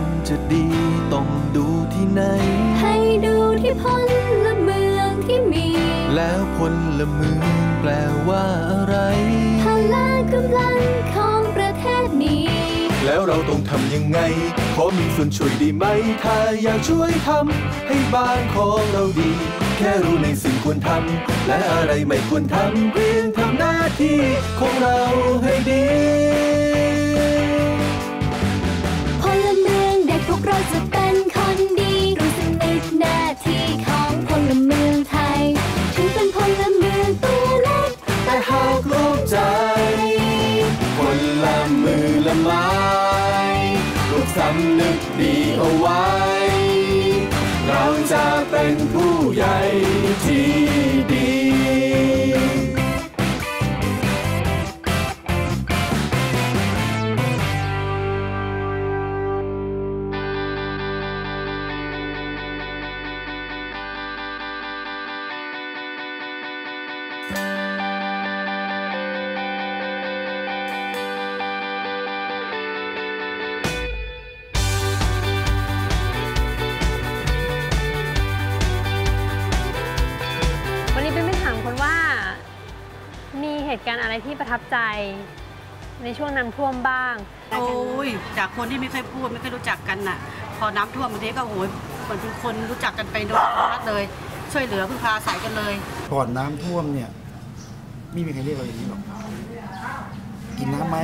นั้นจะดีต้องดูที่ไหน ให้ดูที่พลเมืองที่มี แล้วพลเมืองแปลว่าอะไร พละกำลังของประเทศนี้ แล้วเราต้องทำยังไง ขอมีส่วนช่วยได้ไหม ถ้าอยากช่วยทำให้บ้านของเราดี แค่รู้ในสิ่งควรทำและอะไรไม่ควรทำเพียงทำหน้าที่ของเราให้ดี เราจะเป็นคนดีรู้สำนึกหน้าที่ของพลเมืองไทย ถึงเป็นพลเมืองตัวเล็กแต่หากรู้ใจคนละมือละไม้ลูกสำนึกดีเอาไว้ เราจะเป็นผู้ใหญ่ที่ดี เหตุการณ์อะไรที่ประทับใจ ในช่วงน้ำท่วมบ้างโอ้ยจากคนที่ไม่เคยพูดไม่เคยรู้จักกันน่ะ พอน้ำท่วมบางทีก็โอ้ยเหมือนเป็นคนรู้จักกันไปโดยอัตโนมัติเลย ช่วยเหลือพึ่งพาอาศัยกันเลย ก่อนน้ำท่วมเนี่ยไม่มีใครเรียกเราอย่างนี้หรอกกินน้ำไหม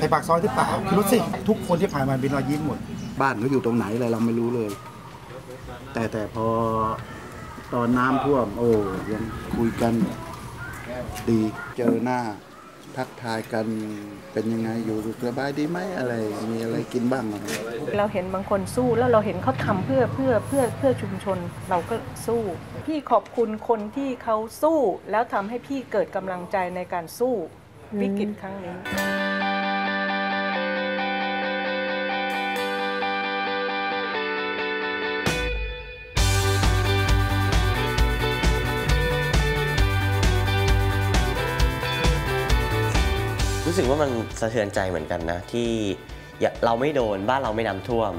ไปปากซอยหรือเปล่าคือรถสิทุกคนที่ผ่านมาเป็นรอยยิ้มหมด บ้านเขาอยู่ตรงไหนอะไรเราไม่รู้เลย แต่แต่พอตอนน้ำท่วม โอ้ยังคุยกัน ดีเจอหน้าทักทายกันเป็นยังไงอยู่สบายดีไหมอะไร มีอะไรกินบ้างอะไรเราเห็นบางคนสู้แล้วเราเห็นเขาทำเพื่อเพื่อเพื่อเพื่อชุมชนเราก็สู้ พี่ขอบคุณคนที่เขาสู้ แล้วทำให้พี่เกิดกำลังใจในการสู้วิกฤตครั้งนี้ รู้สึกว่ามันสะเทือนใจเหมือนกันนะ ที่เราไม่โดนบ้านเราไม่น้ำท่วม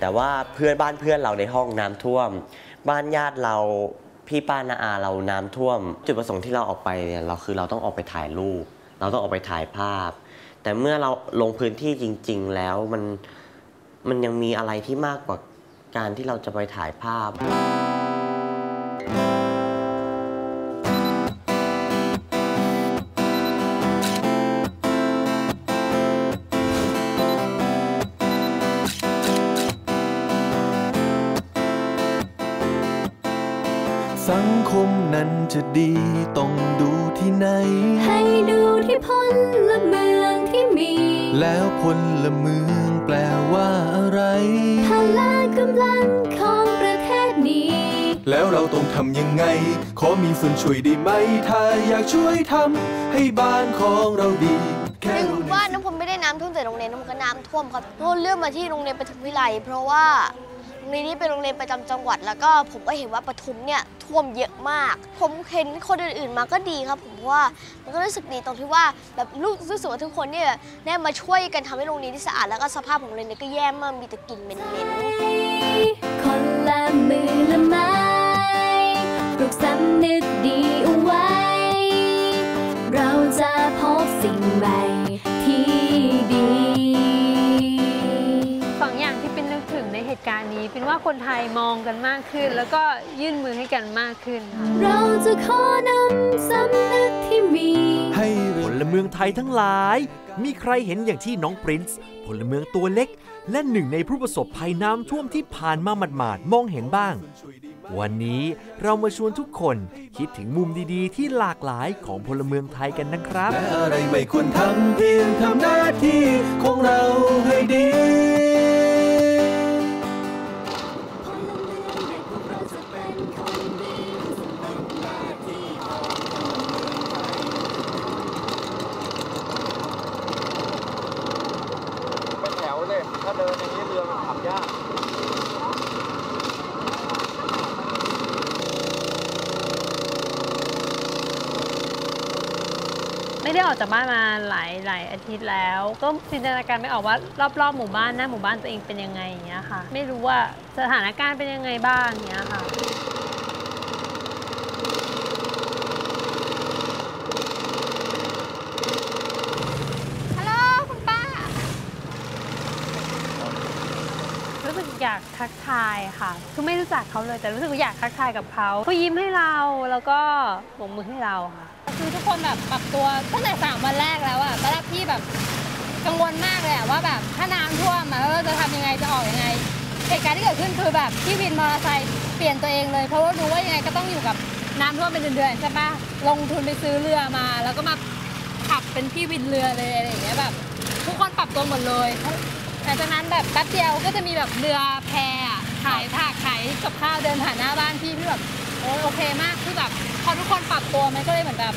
แต่ว่าเพื่อนบ้านเพื่อนเราในห้องน้ำท่วม บ้านญาติเราพี่ป้านาอาเราน้ำท่วม จุดประสงค์ที่เราออกไปเนี่ยเราคือเราต้องออกไปถ่ายรูป เราต้องออกไปถ่ายภาพ แต่เมื่อเราลงพื้นที่จริง ๆ แล้วมันมันยังมีอะไรที่มากกว่าการที่เราจะไปถ่ายภาพ สังคมนั้นจะดีต้องดูที่ไหน ให้ดูที่พลเมืองที่มี แล้วพลเมืองแปลว่าอะไรพละกำลังของประเทศนี้ แล้วเราต้องทำยังไง ขอมีส่วนช่วยได้ไหม ถ้าอยากช่วยทำให้บ้านของเราดีแค่ถึงรู้ในว่าน้ำผมไม่ได้น้ำท่วมแต่โรงเรียนน้ำผมก็น้ำท่วมครับโน่นเลือกมาที่โรงเรียนปฐมวิไลเพราะว่า โรงเรียนนี้เป็นโรงเรียนประจำจังหวัด แล้วก็ผมก็เห็นว่าปฐมเนี่ยท่วมเยอะมาก ผมเห็นคนอื่นๆมาก็ดีครับ ผมเพราะว่ามันก็รู้สึกดีตรงที่ว่าแบบลูกรู้สึกว่าทุกคนเนี่ยได้มาช่วยกันทำให้โรงเรียนที่สะอาดแล้วก็สภาพของโรงเรียนเนี่ยก็แย่มากมีแต่กลิ่นเหม็นๆคนละมือละไม้ปลุกสำนึกดีเอาไว้ เราจะพบสิ่งใหม่ ตุการณ์นี้เป็นว่าคนไทยมองกันมากขึ้น แล้วก็ยื่นมือให้กันมากขึ้นค่ะเราจะขอนำสำนึกที่มีให้พลเมืองไทยทั้งหลาย มีใครเห็นอย่างที่น้องปรินซ์พลเมืองตัวเล็ก และหนึ่งในผู้ประสบภัยน้ำท่วมที่ผ่านมาหมาดๆมองเห็นบ้าง วันนี้เรามาชวนทุกคนคิดถึงมุมดีๆ ที่หลากหลายของพลเมืองไทยกันนะครับและอะไรไม่ควรทำเพียงทำหน้าที่ของเราให้ดี เลย ถ้าเดินอย่างนี้เรือมันขับยากไม่ได้ออกจากบ้านมาหลายหลายอาทิตย์แล้ว ก็จินตนาการไม่ออกว่ารอบๆหมู่บ้านหน้าหมู่บ้านตัวเองเป็นยังไงอย่างเงี้ยค่ะ ไม่รู้ว่าสถานการณ์เป็นยังไงบ้างอย่างเงี้ยค่ะ ฮัลโหลคุณป้า รู้สึกอยาก ทักทายค่ะ คือไม่รู้จักเขาเลยแต่รู้สึกว่าอยากทักทายกับเขาเขายิ้มให้เราแล้วก็โบกมือให้เราค่ะ คือทุกคนแบบปรับตัวตั้งแต่สามวันแรกแล้วอะตอนแรกพี่แบบกังวลมากเลยอะว่าแบบถ้าน้ำท่วมอะเราจะทำยังไงจะออกยังไงเหตุการณ์ที่เกิดขึ้นคือแบบพี่วินมอเตอร์ไซค์เปลี่ยนตัวเองเลยเพราะว่ารู้ว่ายังไงก็ต้องอยู่กับน้ำท่วมเป็นเดือนๆใช่ปะลงทุนไปซื้อเรือมา แล้วก็มาขับเป็นพี่วินเรือเลยอะไรอย่างเงี้ยแบบทุกคนปรับตัวหมดเลยหลังจากนั้นแบบแป๊บเดียวก็จะมีแบบเรือแพ แบบโอ้ยโอเคมากคือแบบพอทุกคนปรับตัวมันก็เลยเหมือนแบบ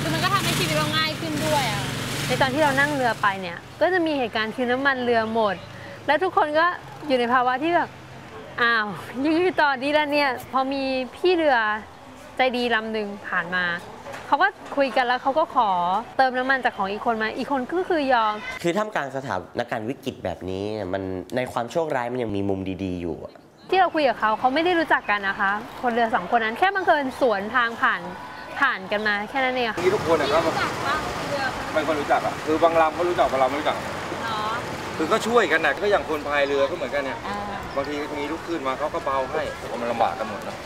คือมันก็ทำให้ชีวิตเราง่ายขึ้นด้วยอะในตอนที่เรานั่งเรือไปเนี่ย ก็จะมีเหตุการณ์คือน้ำมันเรือหมด แล้วทุกคนก็อยู่ในภาวะที่แบบอ้าวยังไงต่อดีแล้วเนี่ย พอมีพี่เรือใจดีลำหนึ่งผ่านมาเขาก็คุยกันแล้วเขาก็ขอเติมน้ำมันจากของอีกคนมาอีกคนก็คือยอม คือท่ามกลางสถานการณ์วิกฤตแบบนี้เนี่ยมันในความโชคร้ายมันยังมีมุมดี ๆ อยู่อะ ที่เราคุยกับเขาเขาไม่ได้รู้จักกันนะคะ คนเรือสองคนนั้นแค่บังเอิญสวนทางผ่านผ่านกันมาแค่นั้นเองค่ะนี่ทุกคนอะก็ไม่ค่อยรู้จักอะคือบางลำก็รู้จักบางลำไม่รู้จักคือก็ช่วยกันนะก็อย่างคนพายเรือก็เหมือนกันเนี่ยบางทีมีลูกคลื่นมาเขาก็เบาให้เพราะมันลำบากกันหมดนะ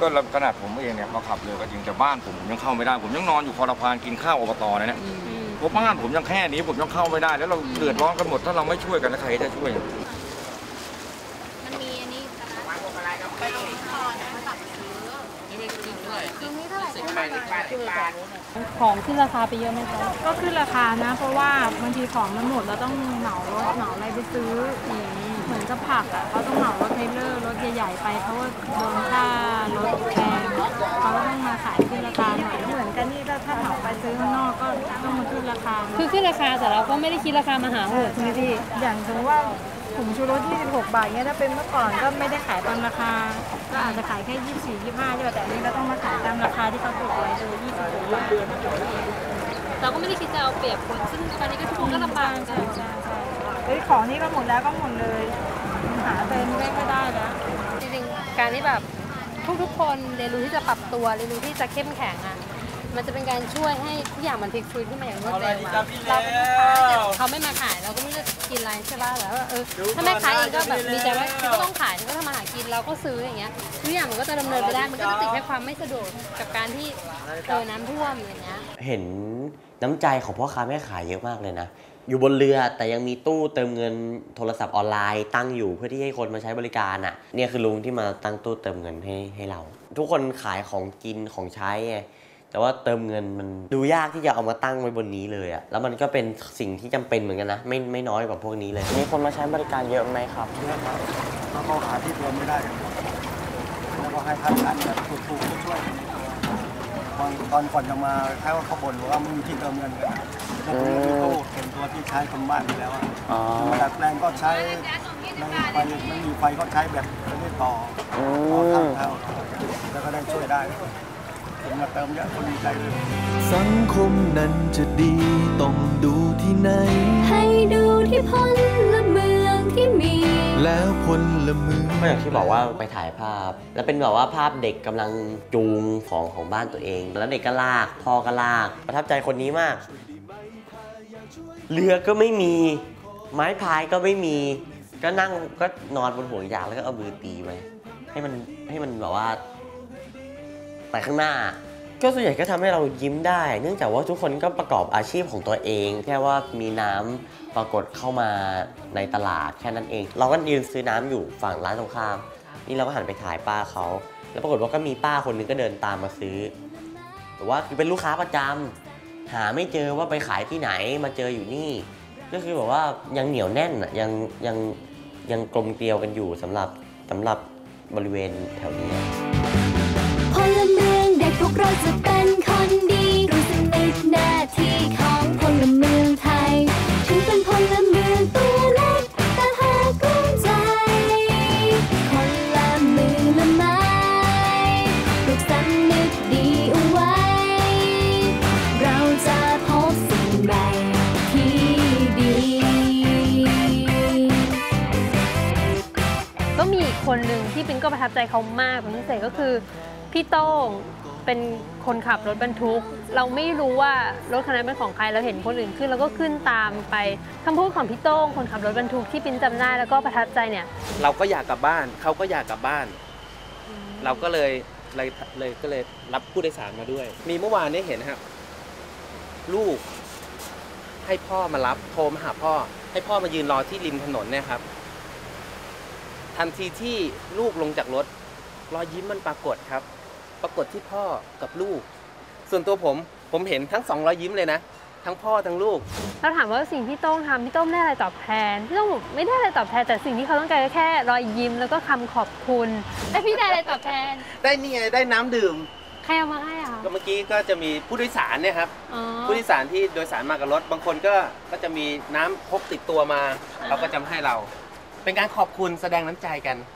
ก็ขนาดผมเองเนี่ยมาขับเรือก็จริงแต่บ้านผมผมยังเข้าไม่ได้ ผมยังนอนอยู่คอรพานกินข้าวอบตเลยเนี่ยเพราะบ้านผมยังแค่นี้ผมยังเข้าไม่ได้ แล้วเราเดือดร้อนกันหมดถ้าเราไม่ช่วยกันแล้วใครจะช่วย มันมีอันนี้ ของขึ้นราคาไปเยอะไหมคะก็ขึ้นราคานะ เพราะว่าบางทีของมันหมดเราต้องเหมารถเหมาอะไรไปซื้ออีกเหมือนกับผักอะเขาต้องเหมารถเทรลเลอร์รถใหญ่ๆไปเพราะว่าโดนค่ารถแพงเขาก็ต้องมาขายขึ้นราคาหน่อยเหมือนกันนี่ถ้าถ้าเหมาไปซื้อข้างนอกก็ต้องมาขึ้นราคาคือขึ้นราคาแต่เราก็ไม่ได้คิดราคามหาโหดใช่ไหมพี่อย่างสมมติว่า ผงชูรส 26 บาทเงี้ยถ้าเป็นเมื่อก่อนก็ไม่ได้ขายตามราคา ก็อาจจะขายแค่ 24 25ใช่ป่ะแต่อันนี้เราต้องมาขายตามราคาที่เขาติดไว้คือ26บาทเราก็ไม่ได้คิดจะเอาเปรียบคนซึ่งตอนนี้ก็ทุกคนก็ลำบากใช่ใช่ใช่เฮ้ยของนี่ก็หมดแล้วก็หมดเลยหาเติมไม่ก็ได้แล้วจริงๆการที่แบบทุกๆคนเรียนรู้ที่จะปรับตัวเรียนรู้ที่จะเข้มแข็งอะ มันจะเป็นการช่วยให้ทุกอย่างมันพลิกฟื้นขึ้นมาอย่างรวดเร็วอะเราเป็นลูกค้าแต่เขาไม่มาขายเราก็ไม่รู้จะกินอะไรใช่ป่ะแล้วาเออถ้าแม่ค้าเองก็แบบมีใจว่าก็ต้องขายก็ทำมาหากินเราก็ซื้ออย่างเงี้ยทุกอย่างมันก็จะดำเนินไปได้มันก็จะติดแค่ความไม่สะดวกกับการที่เจอน้ำท่วมอย่างเงี้ย เห็นน้ำใจของพ่อค้าแม่ขายเยอะมากเลยนะ อยู่บนเรือแต่ยังมีตู้เติมเงินโทรศัพท์ออนไลน์ตั้งอยู่เพื่อที่ให้คนมาใช้บริการอะ่ะ เนี่ยคือลุงที่มาตั้งตู้เติมเงินให้ให้เรา ทุกคนขายของกินของใช้ไง แต่ว่าเติมเงินมันดูยากที่จะเอามาตั้งไว้บนนี้เลยอะ่ะแล้วมันก็เป็นสิ่งที่จำเป็นเหมือนกันนะ ไม่ไม่น้อยกว่าพวกนี้เลย มีคนมาใช้บริการเยอะไหมครับแล้วก็หาที่รวมไม่ได้กันแล้วก็ให้ท่านอันแบบถูกๆช่วยๆตอนตอนก่อนจะมาแค่ว่าเขาบ่นว่าไม่มีที่เติมเงินกันแล้วผมก็มีตู้เต็มตัวที่ใช้คนบ้านอยู่แล้วอะอ๋อมาดัดแปลงก็ใช้ไม่มีไฟไม่มีไฟก็ใช้แบบไม่ได้ต่ออืต่อข้างมเท้าแล้วก็ได้ช่วยได้ ผมมาเติมเยอะคนดีใจเลย สังคมนั้นจะดีต้องดูที่ไหน ให้ดูที่พลเมืองที่มี แล้วพลเมืองก็อย่างที่บอกว่าไปถ่ายภาพ แล้วเป็นแบบว่าภาพเด็กกำลังจูงของของบ้านตัวเอง แล้วเด็กก็ลากพ่อก็ลาก ประทับใจคนนี้มาก เรือก็ไม่มี ไม้พายก็ไม่มี ก็นั่งก็นอนบนห่วงยางแล้วก็เอามือตีไปให้มันให้มันแบบว่า ไปข้างหน้า ก็ส่วนใหญ่ก็ทำให้เรายิ้มได้ เนื่องจากว่าทุกคนก็ประกอบอาชีพของตัวเอง แค่ว่ามีน้ำปรากฏเข้ามาในตลาดแค่นั้นเอง เราก็ยืนซื้อน้ำอยู่ฝั่งร้านตรงข้าม นี่เราก็หันไปถ่ายป้าเขาแล้วปรากฏว่าก็มีป้าคนนึงก็เดินตามมาซื้อ แต่ว่าคือเป็นลูกค้าประจำหาไม่เจอว่าไปขายที่ไหนมาเจออยู่นี่ ก็คือแบบว่ายังเหนียวแน่นอะยังยังยังกลมเกลียวกันอยู่สำหรับสำหรับบริเวณแถวนี้ วกเราจะเป็นคนดี รู้สำนึกหน้าที่ของพลเมืองไทย ถึงเป็นพลเมืองตัวเล็กแต่หากกุ้มใจ คนละมือละไม้ปลูกสำนึกดีเอาไว้ เราจะพบสิ่งใหม่ที่ดี ก็มีอีกคนหนึ่งที่ปิงก็ประทับใจเขามากเป็นพิเศษก็คือพี่โต้ง เป็นคนขับรถบรรทุก เราไม่รู้ว่ารถคันนั้นเป็นของใครเราเห็นคนอื่นขึ้นเราก็ขึ้นตามไปคำพูดของพี่โต้งคนขับรถบรรทุกที่ปินจำได้แล้วก็ประทับใจเนี่ย เราก็อยากกลับบ้านเขาก็อยากกลับบ้าน เราก็เลยเลยเลยก็เลยรับผู้โดยสารมาด้วย มีเมื่อวานนี้เห็นนะครับ ลูก ให้พ่อมารับโทรมาหาพ่อ ให้พ่อมายืนรอที่ริมถนนเนี่ยครับทันทีที่ลูกลงจากรถ รอยยิ้มมันปรากฏครับ ปรากฏที่พ่อกับลูก ส่วนตัวผมผมเห็นทั้งสองรอยยิ้มเลยนะ ทั้งพ่อทั้งลูกเราถามว่าสิ่งที่โต้งทำพี่โต้งได้อะไรตอบแทนพี่โต้งบอกไม่ได้อะไรตอบแทนแต่สิ่งที่เขาต้องการก็แค่รอยยิ้มแล้วก็คำขอบคุณแต่พี่ได้อะไรตอบแทนได้นี่ไงได้น้ำดื่มใครเอามาให้อะคะก็เมื่อกี้ก็จะมีผู้โดยสารเนี่ยครับ อ๋อ ผู้โดยสารที่โดยสารมากับรถ บางคนก็ก็จะมีน้ำพกติดตัวมา อ่า เขาก็จะให้เรา เป็นการขอบคุณแสดงน้ำใจกัน